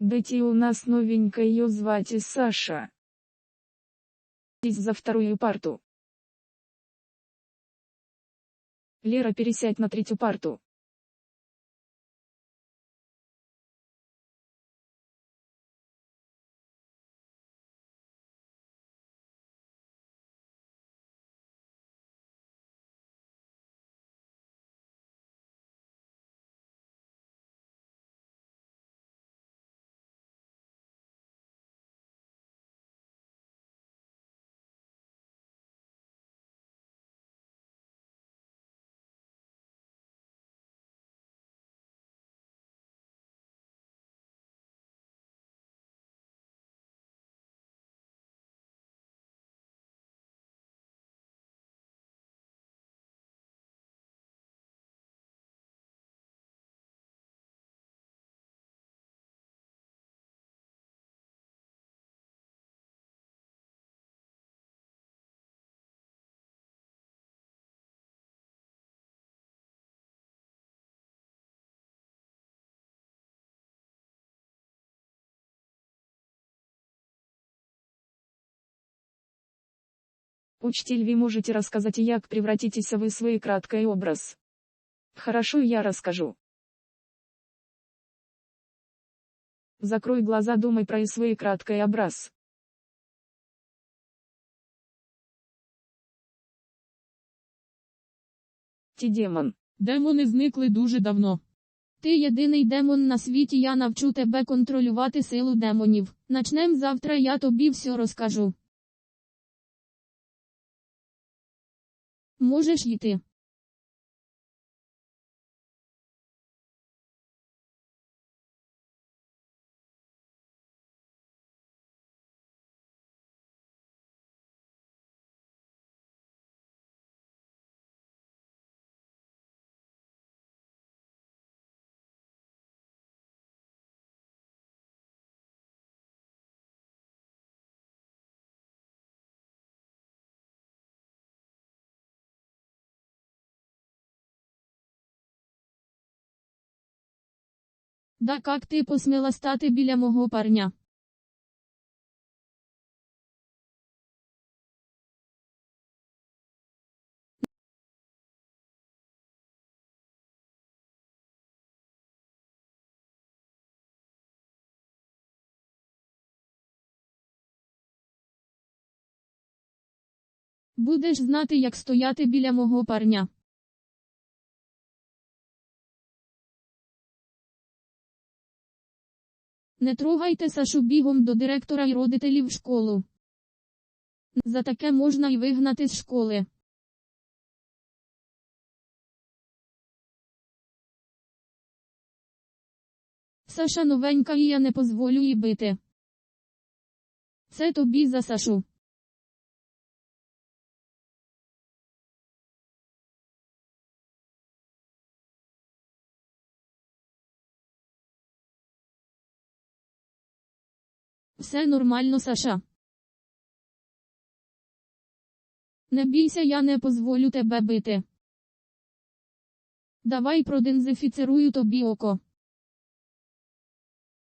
Дети у нас новенькая ее звать Саша. Сесть за вторую парту. Лера пересядь на третью парту. Учитель вы можете рассказать як превратитесь вы в свой краткий образ. Хорошо я расскажу. Закрой глаза думай про свой краткий образ. Ті демон. Демони зникли дуже давно. Ти єдиний демон на світі, я навчу тебе контролювати силу демонів. Начнем завтра, я тобі все розкажу. Можеш йти. Да как ти посміла стати біля мого парня? Будеш знати, як стояти біля мого парня. Не трогайте Сашу бігом до директора й родителів в школу. За таке можна й вигнати з школи. Саша новенька і я не позволю їй бити. Це тобі за Сашу. Все нормально, Саша. Не бійся, я не позволю тебе бити. Давай продезінфіцирую тобі око.